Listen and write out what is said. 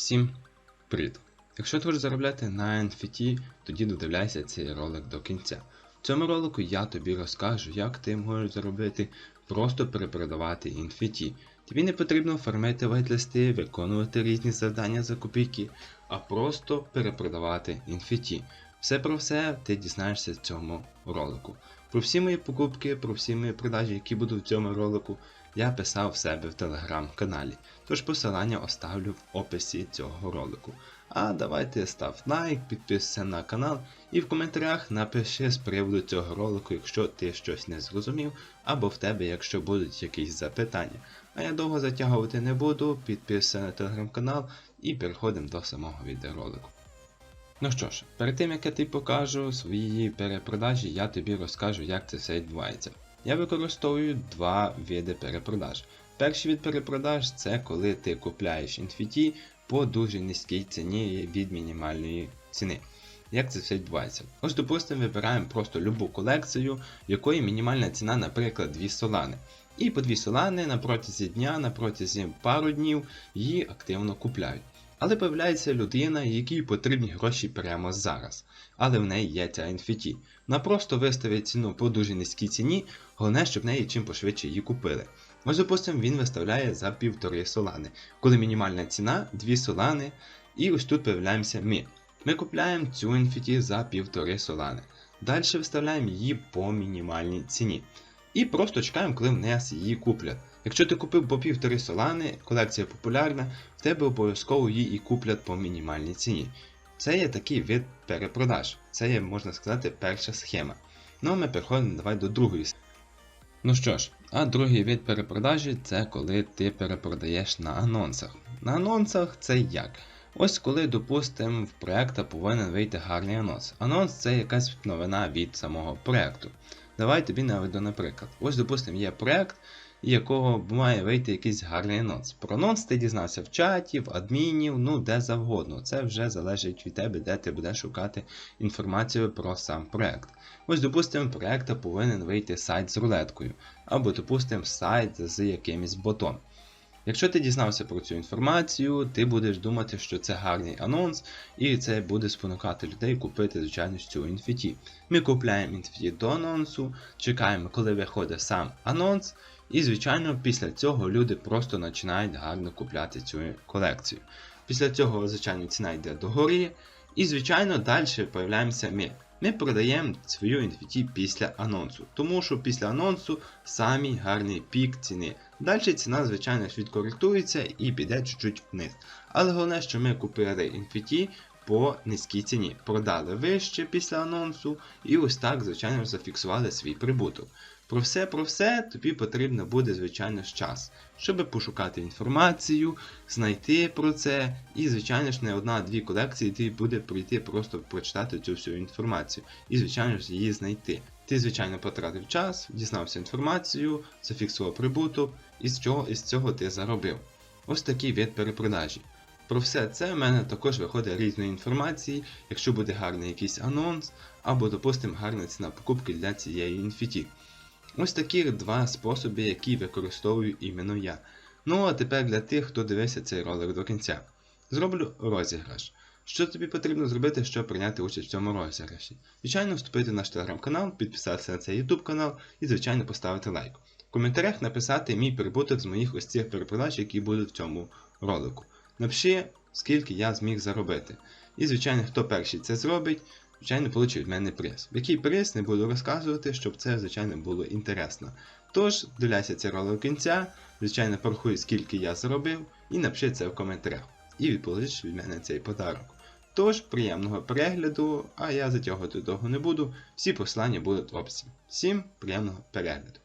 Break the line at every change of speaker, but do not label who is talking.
Всім привіт! Якщо ти хочеш заробляти на NFT, тоді додивляйся цей ролик до кінця. В цьому ролику я тобі розкажу, як ти можеш заробити просто перепродавати NFT. Тобі не потрібно фармити вайтлисти, виконувати різні завдання за копійки, а просто перепродавати NFT. Все про все ти дізнаєшся в цьому ролику. Про всі мої покупки, про всі мої продажі, які будуть в цьому ролику, я писав в себе в телеграм-каналі. Тож посилання оставлю в описі цього ролику. А давайте став лайк, підписуйся на канал і в коментарях напиши з приводу цього ролику, якщо ти щось не зрозумів, або в тебе, якщо будуть якісь запитання. А я довго затягувати не буду, підписуйся на телеграм-канал і переходимо до самого відеоролику. Ну що ж, перед тим як я тобі покажу свої перепродажі, я тобі розкажу, як це все відбувається. Я використовую два види перепродаж. Перший від перепродаж це коли ти купляєш NFT по дуже низькій ціні від мінімальної ціни. Як це все відбувається? Ось, допустимо, вибираємо просто любу колекцію, якої мінімальна ціна, наприклад, 2 солани. І по 2 солани на протязі дня, на протязі пару днів її активно купляють. Але появляється людина, якій потрібні гроші прямо зараз. Але в неї є ця NFT. Вона просто виставить ціну по дуже низькій ціні, головне, щоб в неї чим пошвидше її купили. Ось, допустимо, він виставляє за півтори солани, коли мінімальна ціна 2 солани, і ось тут появляємося ми. Ми купляємо цю NFT за півтори солани. Далі виставляємо її по мінімальній ціні. І просто чекаємо, коли в нас її куплять. Якщо ти купив по півтори солани, колекція популярна, в тебе обов'язково її і куплять по мінімальній ціні. Це є такий вид перепродаж. Це є, можна сказати, перша схема. Ну а ми переходимо давай до другої. Ну що ж, а другий вид перепродажі це коли ти перепродаєш на анонсах. На анонсах це як? Ось коли, допустимо, в проєкта повинен вийти гарний анонс. Анонс це якась новина від самого проєкту. Давай тобі наведу наприклад. Ось, допустимо, є проєкт, якого має вийти якийсь гарний анонс. Про анонс ти дізнався в чаті, в адмінів, ну де завгодно. Це вже залежить від тебе, де ти будеш шукати інформацію про сам проєкт. Ось, допустимо, проєкта повинен вийти сайт з рулеткою, або, допустимо, сайт з якимось ботом. Якщо ти дізнався про цю інформацію, ти будеш думати, що це гарний анонс, і це буде спонукати людей купити, звичайно, цю NFT. Ми купляємо NFT до анонсу, чекаємо, коли виходить сам анонс, і, звичайно, після цього люди просто починають гарно купляти цю колекцію. Після цього, звичайно, ціна йде догорі, і, звичайно, далі появляємося ми. Ми продаємо свою NFT після анонсу, тому що після анонсу самий гарний пік ціни. Далі ціна, звичайно, швидко коректується і піде чуть-чуть вниз. Але головне, що ми купили NFT по низькій ціні, продали вище після анонсу, і ось так, звичайно, зафіксували свій прибуток. Про все про все тобі потрібно буде, звичайно ж, час, щоб пошукати інформацію, знайти про це. І, звичайно ж, не одна-дві колекції ти буде прийти просто прочитати цю всю інформацію. І, звичайно ж, її знайти. Ти, звичайно, потратив час, дізнався інформацію, зафіксував прибуток, і з чого із цього ти заробив. Ось такий вид перепродажі. Про все це в мене також виходить різної інформації, якщо буде гарний якийсь анонс, або, допустимо, гарна ціна покупки для цієї NFT. Ось такі два способи, які використовую іменно я. Ну а тепер для тих, хто дивився цей ролик до кінця. Зроблю розіграш. Що тобі потрібно зробити, щоб прийняти участь в цьому розіграші? Звичайно, вступити в наш телеграм-канал, підписатися на цей YouTube канал і, звичайно, поставити лайк. В коментарях написати мій прибуток з моїх ось цих перепродаж, які будуть в цьому ролику. Напиши, скільки я зміг заробити. І, звичайно, хто перший це зробить, звичайно, получить від мене приз. Який приз не буду розказувати, щоб це, звичайно, було інтересно. Тож, дивляйся цей ролик до кінця, звичайно, порахуй, скільки я заробив, і напиши це в коментарях. І відполучиш від мене цей подарок. Тож, приємного перегляду, а я затягувати довго не буду. Всі послання будуть в описі. Всім приємного перегляду.